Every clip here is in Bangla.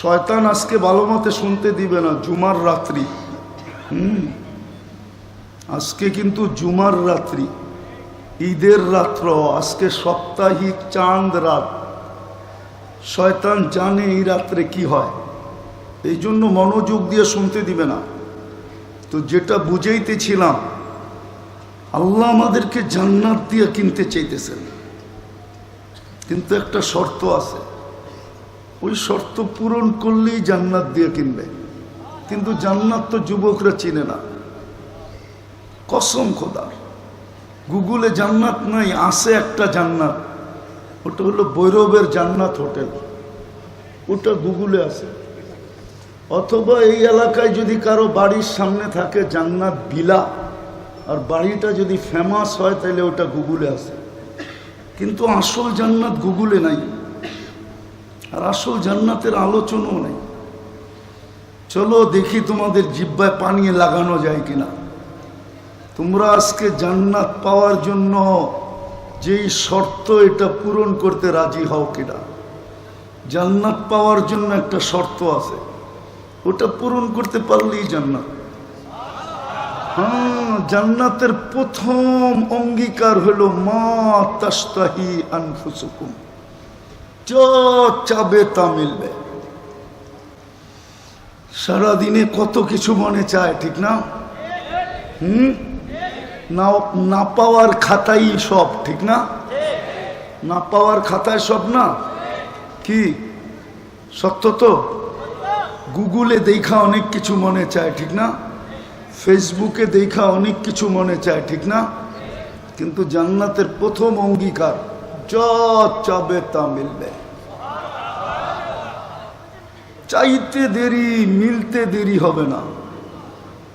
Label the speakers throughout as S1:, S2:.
S1: শয়তান আজকে ভালো মতে শুনতে দিবে না, জুমার রাত্রি। হুম? আজকে কিন্তু জুমার রাত্রি। ঈদের রাত্র, আজকে সাপ্তাহিক চাঁদ রাত। শয়তান জানে এই রাত্রে কি হয়। এই জন্য মনোযোগ দিয়ে শুনতে দিবে না। তো যেটা বুঝাইতেছিলাম, আল্লাহ আমাদেরকে জান্নাত দিয়ে কিনতে চাইতেছেন। কিন্তু একটা শর্ত আছে। ওই শর্ত পূরণ করলেই জান্নাত দিয়ে কিনবে। কিন্তু জান্নাত তো যুবকরা চিনে না। কসম খোদার গুগলে জান্নাত নাই, আছে একটা জান্নাত। ওটা হলো বৈরবের জান্নাত হোটেল। ওটা গুগলে আছে। অথবা এই এলাকায় যদি কারও বাড়ির সামনে থাকে জান্নাত বিলা আর বাড়িটা যদি ফেমাস হয় তাহলে ওটা গুগলে আছে। কিন্তু আসল জান্নাত গুগলে নাই। আর আসল জান্নাতের আলোচনাও নেই। চলো দেখি তোমাদের জিব্বায় পানি লাগানো যায় কিনা। তোমরা আজকে জান্নাত পাওয়ার জন্য যেই শর্ত এটা পূরণ করতে রাজি হও কিনা। জান্নাত পাওয়ার জন্য একটা শর্ত আছে। ওটা পূরণ করতে পারলেই জান্নাত। হ্যাঁ জান্নাতের প্রথম অঙ্গীকার হলো মা তাস্তাহি আনফুসুকুম। চাবে তা মিলবে। সারাদিনে কত কিছু মনে চায়, ঠিক না? হুম? না না পাওয়ার খাতাই সব, ঠিক না? না পাওয়ার খাতায় সব না? কি? সত্য তো? গুগলে দেখা অনেক কিছু মনে চায়, ঠিক না? ফেসবুকে দেখা অনেক কিছু মনে চায়, ঠিক না? কিন্তু জান্নাতের প্রথম অঙ্গীকার চাবে তা মিলবে। চাইতে দেরি, মিলতে দেরি হবে না।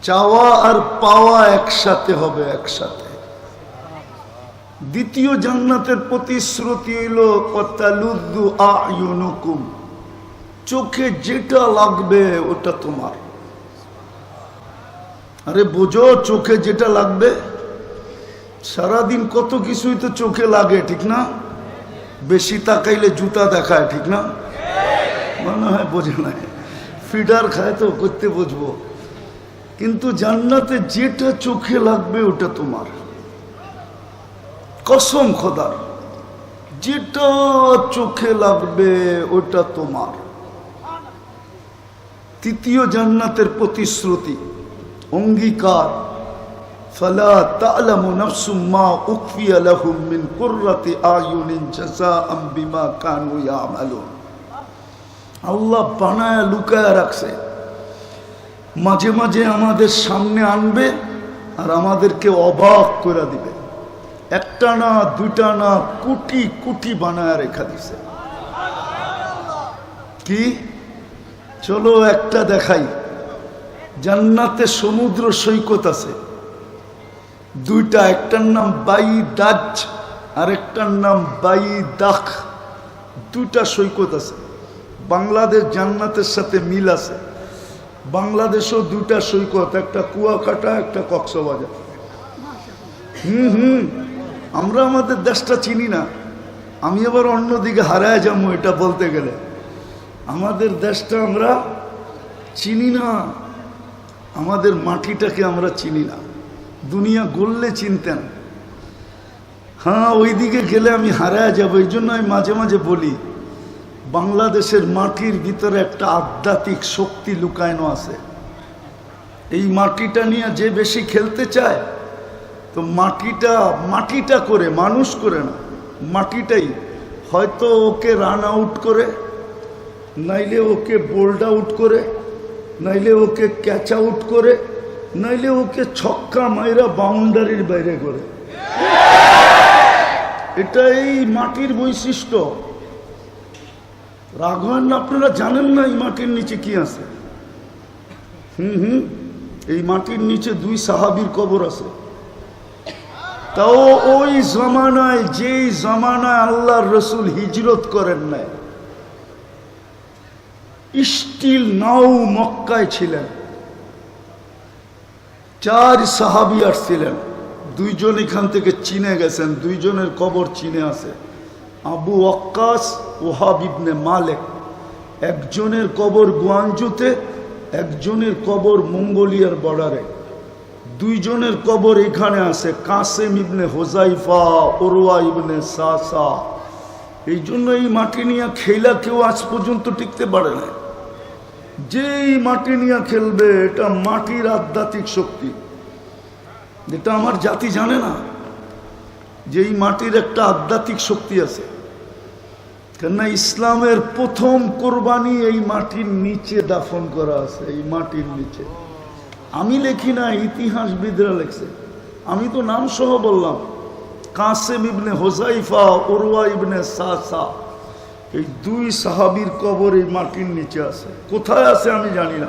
S1: চাওয়া আর পাওয়া একসাথে হবে একসাথে। দ্বিতীয় জান্নাতের প্রতিশ্রুতি হইল কতালুদ্দু আয়ুনুকুম। চোখে যেটা লাগবে ওটা তোমার। আরে বোঝো, চোখে যেটা লাগবে সারাদিন কত কিছুই তো চোখে লাগে, ঠিক না? বেশি তাকাইলে জুতা দেখায়, ঠিক না? মনে হয় বোঝে না। ফিডার খায় তো, করতে বুঝব। কিন্তু জান্নাতে যেটা চোখে লাগবে ওটা তোমার। কসম খোদার যেটা চোখে লাগবে ওটা তোমার। তৃতীয় জান্নাতের প্রতিশ্রুতি, অঙ্গীকার। فلا تعلم نفس ما أخفي لهم من قرة أعين جزاء بما كانوا يعملون আল্লাহ বানায় লুকায় রাখছে মাঝে মাঝে আমাদের সামনে আনবে আর আমাদেরকে অবাক করে দিবে একটা না দুইটা না কোটি কোটি বানায় রেখা দিছে কি চলো একটা দেখাই জান্নাতে সমুদ্র সৈকত আছে দুইটা, একটার নাম বাই দাজ আর একটার নাম বাই দাখ। দুইটা সৈকত আছে। বাংলাদেশ জান্নাতের সাথে মিল আছে। বাংলাদেশও দুটা সৈকত, একটা কুয়াকাটা, একটা কক্সবাজার। হুম হুম, আমরা আমাদের দেশটা চিনি না। আমি আবার অন্যদিকে হারায় যাব এটা বলতে গেলে। আমাদের দেশটা আমরা চিনি না। আমাদের মাটিটাকে আমরা চিনি না। দুনিয়া গড়লে চিনতেন। হ্যাঁ ওইদিকে গেলে আমি হারায় যাব, এই জন্য আমি মাঝে মাঝে বলি, বাংলাদেশের মাটির ভিতরে একটা আধ্যাত্মিক শক্তি লুকায়নো আছে। এই মাটিটা নিয়ে যে বেশি খেলতে চায়, তো মাটিটা মাটিটা করে, মানুষ করে না, মাটিটাই। হয়তো ওকে রান আউট করে, নাইলে ওকে বোল্ড আউট করে, নাইলে ওকে ক্যাচ আউট করে নাইলে ওকে ছক্কা মাইরা বাউন্ডারির বাইরে করে। এটা এই মাটির বৈশিষ্ট্য। রাঘবান, আপনারা জানেন না এই মাটির নিচে কি আছে? হুম হুম, এই মাটির নিচে দুই সাহাবির কবর আছে। তাও ওই জমানায়, যেই জমানায় আল্লাহর রসুল হিজরত করেন নাই, স্টিল নাও মক্কায় ছিলেন। চার সাহাবি আসছিলেন। দুইজন এখান থেকে চিনে গেছেন, দুইজনের কবর চিনে আছে। আবু ওয়াক্কাস ওহাব মালেক, একজনের কবর গুয়াঞ্জুতে একজনের কবর মঙ্গোলিয়ার বর্ডারে। দুইজনের কবর এখানে আছে, কাসেম ইবনে হোজাইফা ওরওয়া ইবনে সাসা। এই জন্য এই মাটি নিয়ে খেলা কেউ আজ পর্যন্ত টিকতে পারে না যেই মাটি নিয়ে খেলবে, এটা মাটির আধ্যাত্মিক শক্তি। যেটা আমার জাতি জানে না যে এই মাটির একটা আধ্যাত্মিক শক্তি আছে। কেননা ইসলামের প্রথম কোরবানি এই মাটির নিচে দাফন করা আছে, এই মাটির নিচে। আমি লেখি না, ইতিহাসবিদরা লেখছে। আমি তো নাম সহ বললাম, কাসেম ইবনে হোসাইফা ওরওয়া ইবনে সাসা। এই দুই সাহাবির কবর এই মাটির নিচে আছে। কোথায় আছে আমি জানি না।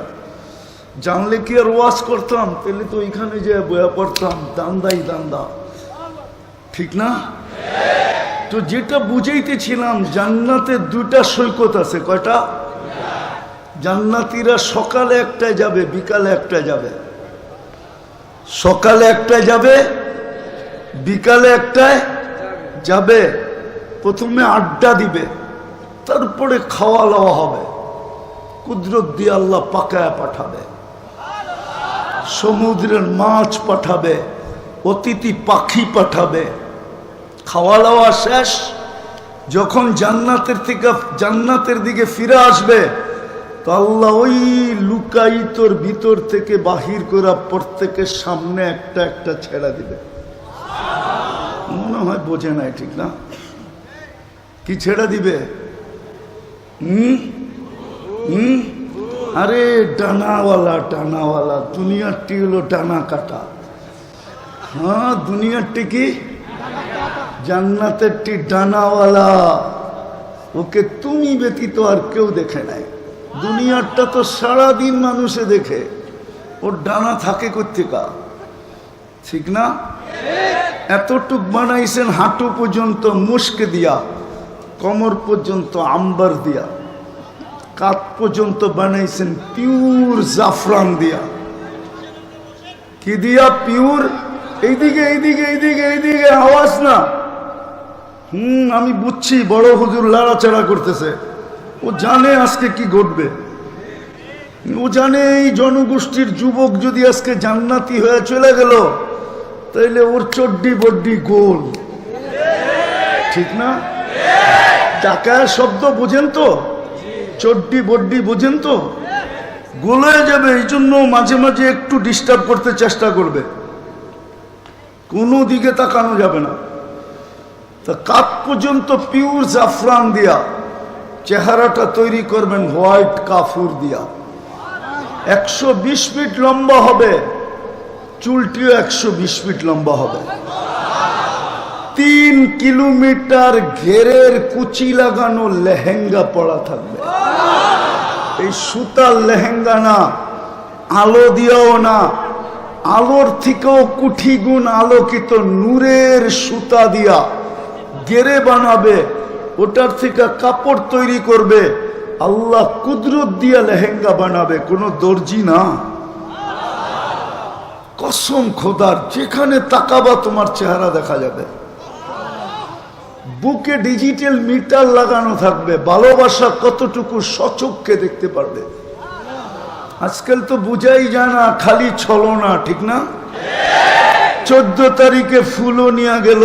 S1: জানলে কি আর ওয়াজ করতাম? তাহলে তো ওইখানে যে বয়া পড়তাম, দান্দাই দান্দা। ঠিক না? তো যেটা বুঝাইতেছিলাম, জান্নাতে দুইটা সৈকত আছে। কয়টা? জান্নাতিরা সকালে একটায় যাবে, বিকালে একটা যাবে। সকালে একটায় যাবে, বিকালে একটায় যাবে। প্রথমে আড্ডা দিবে। তারপরে খাওয়া দাওয়া হবে। কুদরত দিয়ে আল্লাহ পাকায় পাঠাবে। সমুদ্রের মাছ পাঠাবে, অতিথি পাখি পাঠাবে। খাওয়া দাওয়া শেষ। যখন জান্নাতের থেকে জান্নাতের দিকে ফিরে আসবে, তো আল্লাহ ওই লুকাইতর ভিতর থেকে বাহির করা প্রত্যেকের সামনে একটা একটা ছেড়া দিবে। মনে হয় বোঝে নাই, ঠিক না? কি ছেড়া দিবে? হুম? হুম? আরে ডানাওয়ালা ডানাওয়ালা দুনিয়ারটি হলো ডানা কাটা। হ্যাঁ দুনিয়ারটি কি? জান্নাতেরটি ডানাওয়ালা। ওকে তুমি ব্যতীত আর কেউ দেখে নাই। দুনিয়ারটা তো সারাদিন মানুষে দেখে। ওর ডানা থাকে কোথেকা ঠিক না? এতটুক বানাইছেন হাঁটু পর্যন্ত মুস্ক দিয়া। কমর পর্যন্ত আম্বার দিয়া, কাত পর্যন্ত বানাইছেন পিওর জাফরান দিয়া। কি দিয়া পিওর? এইদিকে এইদিকে এইদিকে এইদিকে, আওয়াজ না। হুম, আমি বুঝছি, বড় হুজুর লাড়াচাড়া করতেছে। ও জানে আজকে কি ঘটবে। ও জানে এই জনগোষ্ঠীর যুবক যদি আজকে জান্নাতি হয়ে চলে গেল, তাইলে ওর চড্ডি বড্ডি গোল। ঠিক না? টাকার শব্দ বোঝেন তো? চড্ডি বড্ডি বোঝেন তো? গোলায় যাবে, এই জন্য মাঝে মাঝে একটু ডিস্টার্ব করতে চেষ্টা করবে। কোনো দিকে তাকানো যাবে না। তা কাপ পর্যন্ত পিওর জাফরান দিয়া, চেহারাটা তৈরি করবেন হোয়াইট কাফুর দিয়া। একশো বিশ ফিট লম্বা হবে, চুলটিও একশো বিশ ফিট লম্বা হবে। তিন কিলোমিটার ঘেরের কুচি লাগানো লেহেঙ্গা পড়া থাকবে। এই সুতার লেহেঙ্গা না, আলো দিয়েও না, আলোর থেকেও কুঠি গুণ আলোকিত নূরের সুতা দিয়া গেরে বানাবে, ওটার থেকে কাপড় তৈরি করবে, আল্লাহ কুদরত দিয়া লেহেঙ্গা বানাবে, কোনো দর্জি না। কসম খোদার, যেখানে তাকাবা তোমার চেহারা দেখা যাবে। বুকে ডিজিটাল মিটার লাগানো থাকবে, ভালোবাসা কতটুকু সচককে দেখতে পারবে? আজকাল তো বুঝাই যায় না, খালি ছলো না ঠিক না? চোদ্দ তারিখে ফুলও নিয়ে গেল,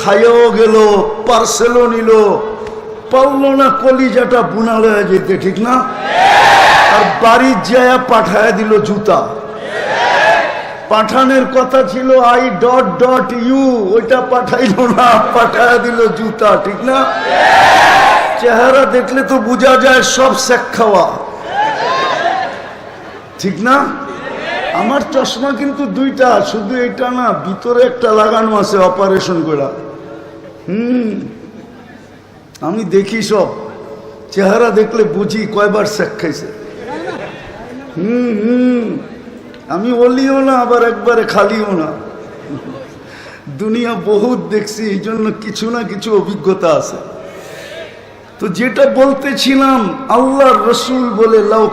S1: খাইয়াও গেল, পার্সেলও নিল, পারল না কলিজাটা বুনা লয়ে যেতে, ঠিক না? আর বাড়ির যায় পাঠায় দিল জুতা। পাঠানের কথা ছিল আই ডট ডট ইউ ওইটা পাঠাইলো না, পাঠায় দিল জুতা, ঠিক না? চেহারা দেখলে তো বোঝা যায় সব শেখ খাওয়া। ঠিক না? আমার চশমা কিন্তু দুইটা, শুধু এটা না, ভিতরে একটা লাগানো আছে অপারেশন করা হুম, আমি দেখি সব। চেহারা দেখলে বুঝি কয়বার শেখ খাইছে। হুম হুম। আমি অলিও না, আবার একবারে খালিও না। দুনিয়া বহুত দেখছি, এই জন্য কিছু না কিছু অভিজ্ঞতা আছে। তো যেটা বলতেছিলাম, আল্লাহর রসুল বলে, লাউ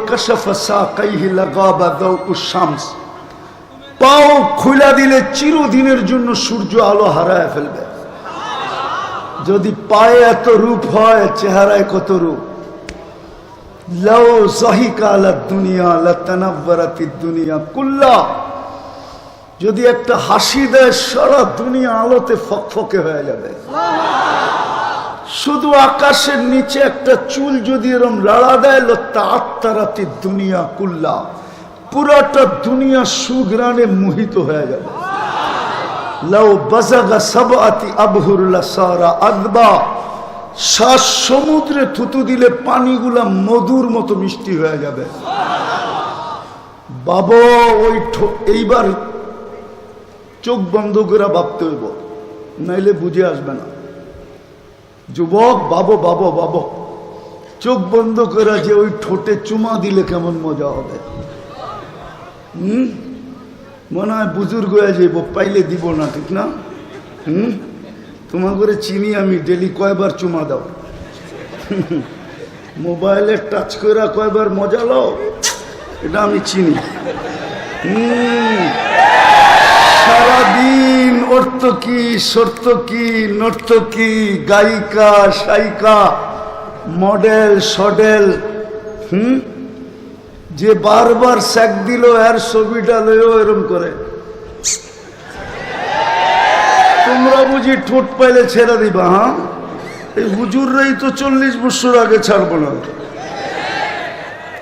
S1: শামস। পাও খুলা দিলে চিরদিনের জন্য সূর্য আলো হারায় ফেলবে। যদি পায়ে এত রূপ হয়, চেহারায় কত রূপ? লাও কুল্লা যদি একটা হাসি দেয়, সারা দুনিয়া আলোতে ফকফকে হয়ে যাবে। শুধু আকাশের নিচে একটা চুল যদি এরম লাড়া দেয় লত্তা আত্মারাতি দুনিয়া কুল্লা। পুরাটা দুনিয়া সুগ্রানে মোহিত হয়ে যাবে। লাউ বাজাগা সাবাতি আবহুরুল্লাহ সারা আদবা। শ্বাস সমুদ্রে থুতু দিলে পানিগুলা মধুর মতো মিষ্টি হয়ে যাবে। বাবা, ওই এইবার চোখ বন্ধ করে ভাবতে হইব, নাইলে বুঝে আসবে না। যুবক, বাবো বাবো বাবো, চোখ বন্ধ করে যে ওই ঠোঁটে চুমা দিলে কেমন মজা হবে? হুম? মনে হয় বুজুর্গ হয়ে যাইব, পাইলে দিব না, ঠিক না? হুম? তোমার করে চিনি আমি ডেলি কয়বার চুমা দাও? মোবাইলে টাচ করে কয়বার মজা লও? এটা আমি চিনি। সারাদিন অর্থকি সর্তকি নর্তকি গায়িকা সাইকা মডেল সডেল, হুম? যে বারবার স্যাক দিল, এর ছবিটা লইও এরম করে তোমরা বুঝি ঠোঁট পাইলে ছেড়ে দিবা হ্যাঁ? এই হুজুররাই তো চল্লিশ বছর আগে ছাড়বো না।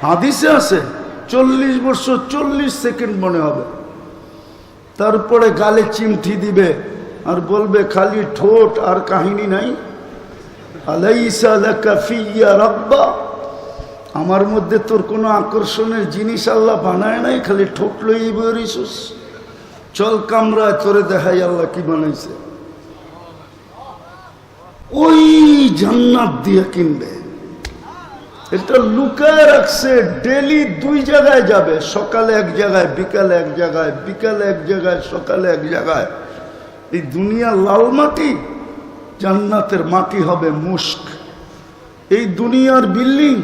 S1: হাদিসে আছে, চল্লিশ বছর চল্লিশ সেকেন্ড মনে হবে। তারপরে গালে চিমঠি দিবে আর বলবে, খালি ঠোঁট আর কাহিনী নাই। রাব্বা। আমার মধ্যে তোর কোনো আকর্ষণের জিনিস আল্লাহ বানায় নাই, খালি ঠোঁট লই বেরিস চল কামরায়, তোরে দেখাই আল্লাহ কি বানাইছে। ওই জান্নাত দিয়ে কিনবে। এটা লুকায় রাখছে ডেলি দুই জায়গায় যাবে, সকালে এক জায়গায়, বিকালে এক জায়গায়, বিকালে এক জায়গায়, সকালে এক জায়গায়। এই দুনিয়া লাল মাটি, জান্নাতের মাটি হবে মুস্ক এই দুনিয়ার বিল্ডিং,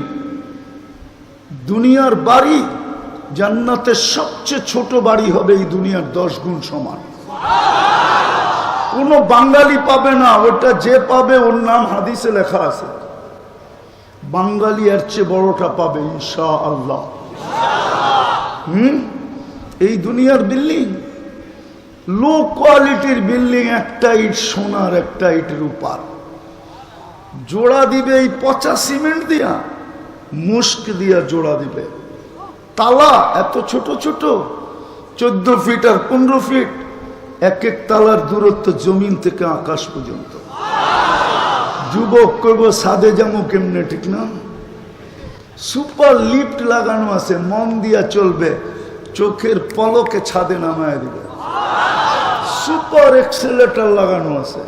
S1: দুনিয়ার বাড়ি, জান্নাতের সবচেয়ে ছোট বাড়ি হবে এই দুনিয়ার দশ গুণ সমান। কোনো বাঙালি পাবে না, ওটা যে পাবে ওর নাম হাদিসে লেখা আছে। বাঙালি এর চেয়ে বড়টা পাবে ইনশা আল্লাহ হুম? এই দুনিয়ার বিল্ডিং, লো কোয়ালিটির বিল্ডিং একটা ইট সোনার, একটা ইট রূপার। জোড়া দিবে এই পচা সিমেন্ট দিয়া মুস্ক দিয়া জোড়া দিবে। তালা এত ছোট ছোট, চোদ্দ ফিট আর পনেরো ফিট। এক এক তালার দূরত্ব জমিন থেকে আকাশ পর্যন্ত। যুবক করব সাদে যাব কেমনে ঠিক না? সুপার লিফট লাগানো আছে, মন দিয়া চলবে, চোখের পলকে ছাদে নামায় দিবে। সুপার এক্সেলেটার লাগানো আছে,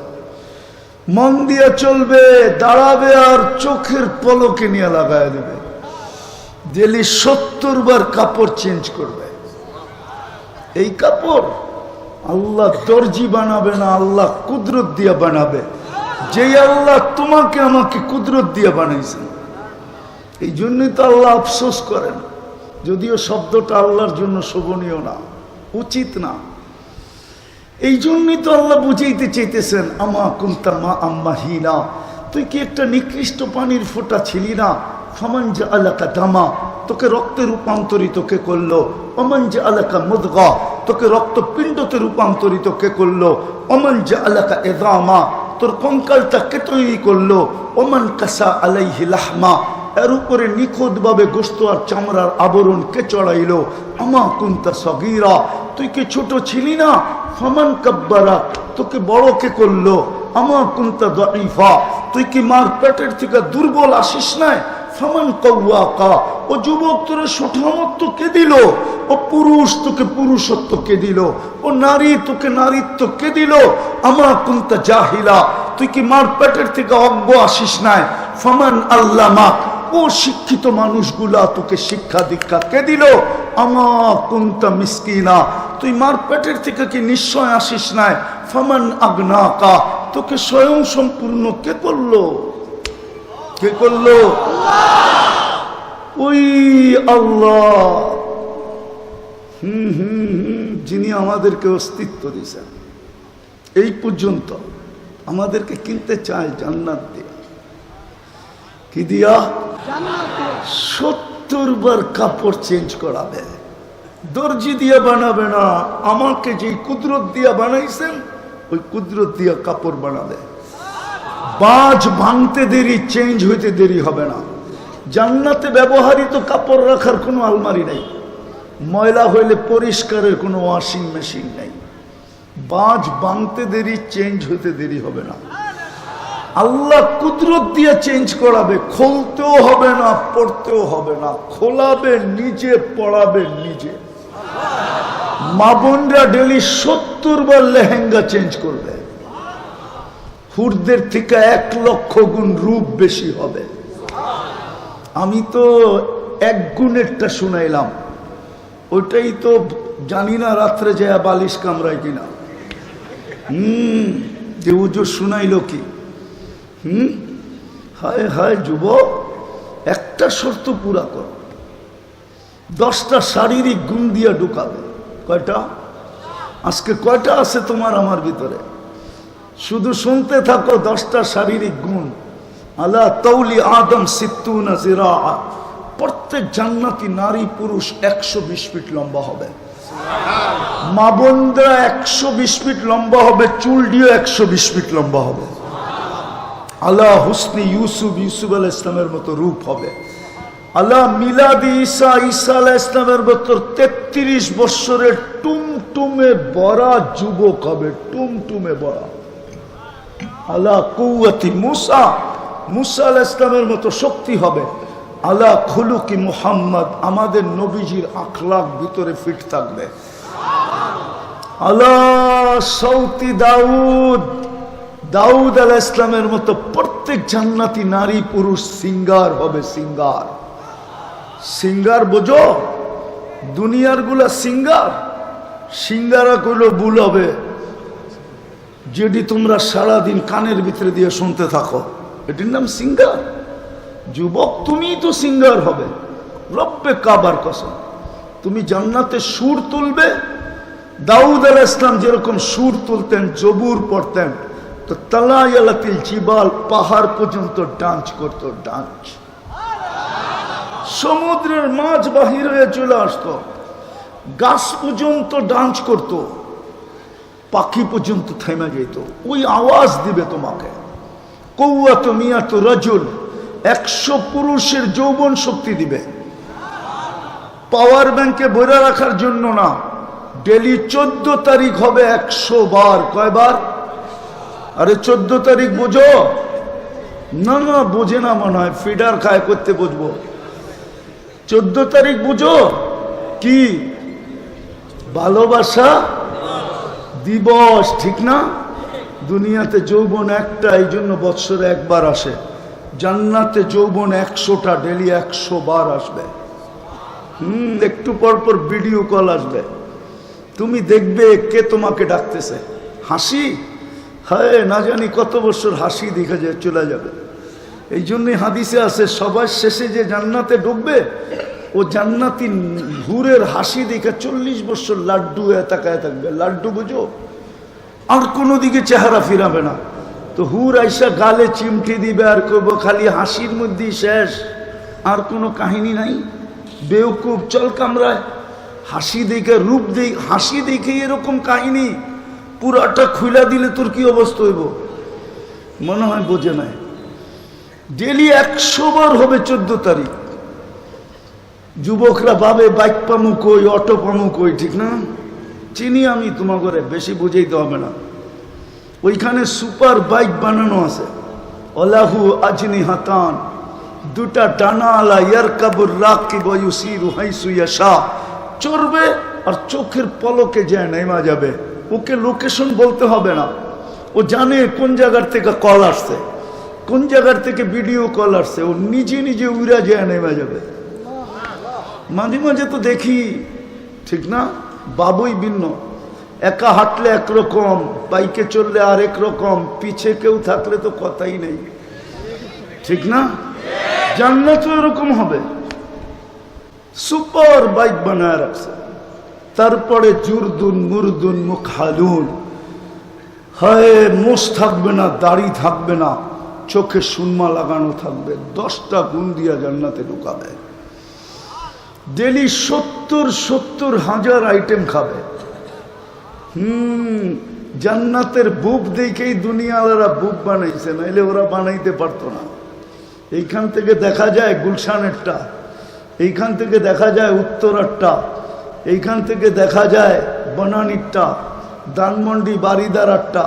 S1: মন দিয়া চলবে, দাঁড়াবে আর চোখের পলকে নিয়ে লাগায় দেবে। ডেলি সত্তর বার কাপড় চেঞ্জ করবে। এই কাপড় আল্লাহ দর্জি বানাবে না, আল্লাহ কুদরত দিয়া বানাবে। যেই আল্লাহ তোমাকে আমাকে কুদরত দিয়ে বানাইছেন এই জন্যই তো আল্লাহ আফসোস করেন। যদিও শব্দটা আল্লাহর জন্য শোভনীয় না, উচিত না। এই জন্যই তো আল্লাহ বুঝাইতে চাইতেছেন, আমা কুন্তা মা আম্মা হিনা। তুই কি একটা নিকৃষ্ট পানির ফোঁটা ছিলি না? ফমান যে আলাকা দামা। তোকে রক্তে রূপান্তরিত কে করল? অমন যে আলাকা মুদগা। তোকে রক্তপিণ্ডতে রূপান্তরিত কে করল? অমন যে আলাকা এদামা তোর কঙ্কালটা কে তৈরি করল? ওমান কাসা আলাইহি লাহমা, এর উপরে নিখুঁতভাবে গোস্ত আর চামড়ার আবরণ কে চড়াইলো? আমা কুন্তা সগিরা, তুই কি ছোট ছিলি না? ফমান কাব্বারা, তোকে বড় কে করল? আমা কুন্তা দইফা তুই কি মার পেটের থেকে দুর্বল আসিস নাই? ফমান কৌয়া কা ও যুবক তোর সঠামত্ব কে দিল? ও পুরুষ তোকে পুরুষত্ব কে দিল? ও নারী তোকে নারীত্ব কে দিল? আমা কুন্তা জাহিলা, তুই কি মার পেটের থেকে অজ্ঞ আসিস নাই? ফমান আল্লামা, ও শিক্ষিত মানুষগুলা তোকে শিক্ষা দীক্ষা কে দিল? আমা কুন্তা মিসকিনা, তুই মার পেটের থেকে কি নিশ্চয় আসিস নাই? ফমান আগ্নাকা, তোকে স্বয়ং সম্পূর্ণ কে করল? কে করল? ওই আল্লাহ। যিনি আমাদেরকে অস্তিত্ব দিয়েছেন। এই পর্যন্ত আমাদেরকে কিনতে চায় জান্নাত দিয়া। কি দিয়া? সত্তর বার কাপড় চেঞ্জ করাবে। দর্জি দিয়ে বানাবে না, আমাকে যে কুদরত দিয়া বানাইছেন, ওই কুদরত দিয়া কাপড় বানাবে। বাজ ভাঙতে দেরি চেঞ্জ হইতে দেরি হবে না। জান্নাতে ব্যবহারিত কাপড় রাখার কোনো আলমারি নেই। ময়লা হইলে পরিষ্কারের কোনো ওয়াশিং মেশিন নেই। বাজ বাঁধতে দেরি, চেঞ্জ হতে দেরি হবে না। আল্লাহ কুদরত দিয়ে চেঞ্জ করাবে, খুলতেও হবে না, পড়তেও হবে না। খোলাবে, নিজে পড়াবে, নিজে। মা বোনরা ডেলি সত্তর বার লেহেঙ্গা চেঞ্জ করবে। হুরদের থেকে এক লক্ষ গুণ রূপ বেশি হবে। আমি তো এক গুণেরটা শুনাইলাম। ওইটাই তো জানি না রাত্রে যায় বালিশ কামড়ায় কিনা। হুম, যে উজো শুনাইলো কি? হুম? হায় হায় যুবক, একটা শর্ত পুরা কর। দশটা শারীরিক গুণ দিয়া ঢুকাবে। কয়টা? আজকে কয়টা আছে তোমার আমার ভিতরে? শুধু শুনতে থাকো দশটা শারীরিক গুণ। আলা তৌলি আদম সিত্তু নাজিরা প্রত্যেক জান্নাতি নারী, পুরুষ একশো বিশ ফিট লম্বা হবে। মা বোনরা একশো বিশ ফিট লম্বা হবে চুল দিয়েও একশো বিশ ফিট লম্বা হবে। আল্লাহ হুসনি ইউসুফ ইউসুফ আল ইসলামের মতো রূপ হবে। আল্লাহ মিলাদি ঈসা ঈসা আলাহ ইসলামের মতো তেত্রিশ বৎসরের টুমটুমে বড়া যুবক হবে, টুমটুমে বড়া আল্লাহ কৌয়াতি মুসা মুসা আল ইসলামের মতো শক্তি হবে। আলা খুলুকি মুহাম্মদ, আমাদের নবীজির আখলাক ভিতরে ফিট থাকবে। আলা সৌতি দাউদ দাউদ আল ইসলামের মতো প্রত্যেক জান্নাতি নারী পুরুষ সিঙ্গার হবে সিঙ্গার। সিঙ্গার বোঝো, দুনিয়ারগুলা সিঙ্গার, সিঙ্গারা গুলো ভুল হবে। যেটি তোমরা সারাদিন কানের ভিতরে দিয়ে শুনতে থাকো। এটির নাম সিঙ্গার। যুবক তুমি তো সিঙ্গার হবে। রব্বে কাবার কসম। তুমি জান্নাতে সুর তুলবে। দাউদ আল ইসলাম যেরকম সুর তুলতেন, জবুর পড়তেন, তো তালায়ালাতিল জিবাল পাহাড় পর্যন্ত ডান্স করত, ডান্স। সমুদ্রের মাছ বাহির হয়ে চলে আসতো। গাছ পর্যন্ত ডান্স করত। পাখি পর্যন্ত থেমে যেত। ওই আওয়াজ দিবে তোমাকে। কৌয়াত মিয়াত রজুল, একশো পুরুষের যৌবন শক্তি দিবে। পাওয়ার ব্যাংকে বইরা রাখার জন্য না, ডেলি চোদ্দ তারিখ হবে একশো বার। কয়বার? আরে চোদ্দ তারিখ বোঝো? না না, বোঝে না মনে হয়, ফিডার খায় করতে বুঝব। চোদ্দ তারিখ বুঝো? কি? ভালোবাসা? দিবস, ঠিক না? দুনিয়াতে যৌবন একটা এই জন্য বৎসরে একবার আসে। জান্নাতে যৌবন একশোটা, ডেলি একশো বার আসবে। হুম, একটু পর পর ভিডিও কল আসবে। তুমি দেখবে কে তোমাকে ডাকতেছে। হাসি? হায়, না জানি কত বছর হাসি দেখা যায়, চলে যাবে। এই জন্যই হাদিসে আছে, সবার শেষে যে জান্নাতে ঢুকবে, ও জান্নাতি হুরের হাসি দেখে চল্লিশ বছর লাড্ডু হয়ে তাকায় থাকবে। লাড্ডু বুঝো? আর কোনো দিকে চেহারা ফিরাবে না। তো হুর আইসা গালে চিমটি দিবে আর করব খালি হাসির মধ্যেই শেষ। আর কোনো কাহিনী নাই? বেউকুব চল কামরায়। হাসি দেখে, রূপ দেখ, হাসি দেখে এরকম কাহিনী, পুরাটা খুলা দিলে তোর কি অবস্থা হইব? মনে হয় বোঝে নাই। ডেলি একশো বার হবে চোদ্দ তারিখ। যুবকরা ভাবে, বাইক পামু কই, অটো পামু কই? ঠিক না? চিনি আমি তোমার ঘরে বেশি বুঝাইতে হবে না। ওইখানে সুপার বাইক বানানো আছে। অলাহু আজনি হাতান। দুটা ডানা আলা ইয়ার কাবুর রাগ কি বয়ুসি রুহাইসু ইয়াশা। চড়বে আর চোখের পলকে যায় নেমা যাবে। ওকে লোকেশন বলতে হবে না। ও জানে কোন জায়গার থেকে কল আসছে। কোন জায়গার থেকে ভিডিও কল আসছে। ও নিজে নিজে উড়া যায় নেমে যাবে। মাঝে মাঝে তো দেখি। ঠিক না? বাবুই ভিন্ন। একা হাঁটলে একরকম, বাইকে চললে আর রকম পিছে কেউ থাকলে তো কথাই নেই। ঠিক না? জান্নাত এরকম হবে। সুপার বাইক বানায় রাখছে। তারপরে জুরদুন, মুরদুন, মুখালুন। হায়, মোষ থাকবে না, দাড়ি থাকবে না, চোখে সুরমা লাগানো থাকবে। দশটা গুণ দিয়া জান্নাতে ঢুকাবে। ডেলি সত্তর সত্তর হাজার আইটেম খাবে। হুম, জান্নাতের বুব দেখেই দুনিয়ালারা বুব বানাইছে, নাইলে ওরা বানাইতে পারতো না। এইখান থেকে দেখা যায় গুলশানেরটা, এইখান থেকে দেখা যায় উত্তরারটা, এইখান থেকে দেখা যায় বনানীরটা, ধানমন্ডি বাড়িদারারটা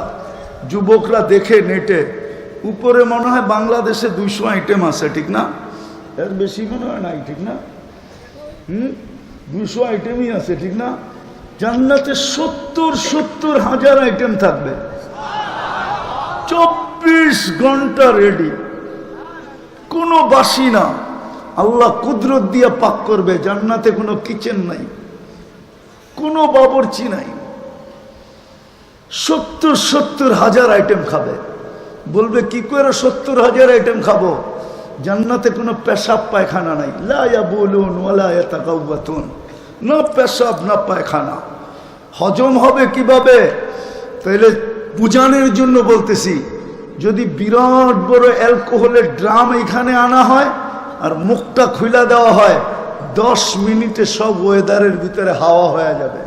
S1: যুবকরা দেখে নেটে, উপরে মনে হয় বাংলাদেশে দুইশো আইটেম আছে, ঠিক না? এর বেশি মনে হয় নাই, ঠিক না? হুম? দুশো আইটেমই আছে, ঠিক না? জান্নাতে সত্তর সত্তর হাজার আইটেম থাকবে। চব্বিশ ঘণ্টা রেডি কোনো বাসি না। আল্লাহ কুদরত দিয়ে পাক করবে, জান্নাতে কোনো কিচেন নাই। কোনো বাবরচি নাই। সত্তর সত্তর হাজার আইটেম খাবে। বলবে, কি করে সত্তর হাজার আইটেম খাব? জান্নাতে কোনো পেশাব, পায়খানা নাই। লায়া বলুন ওলায়া না পেশাব, না পায়খানা। হজম হবে কীভাবে? তাহলে বুঝানোর জন্য বলতেছি, যদি বিরাট বড় অ্যালকোহলের ড্রাম এখানে আনা হয় আর মুখটা খুলে দেওয়া হয়, দশ মিনিটে সব ওয়েদারের ভিতরে হাওয়া হয়ে যাবে।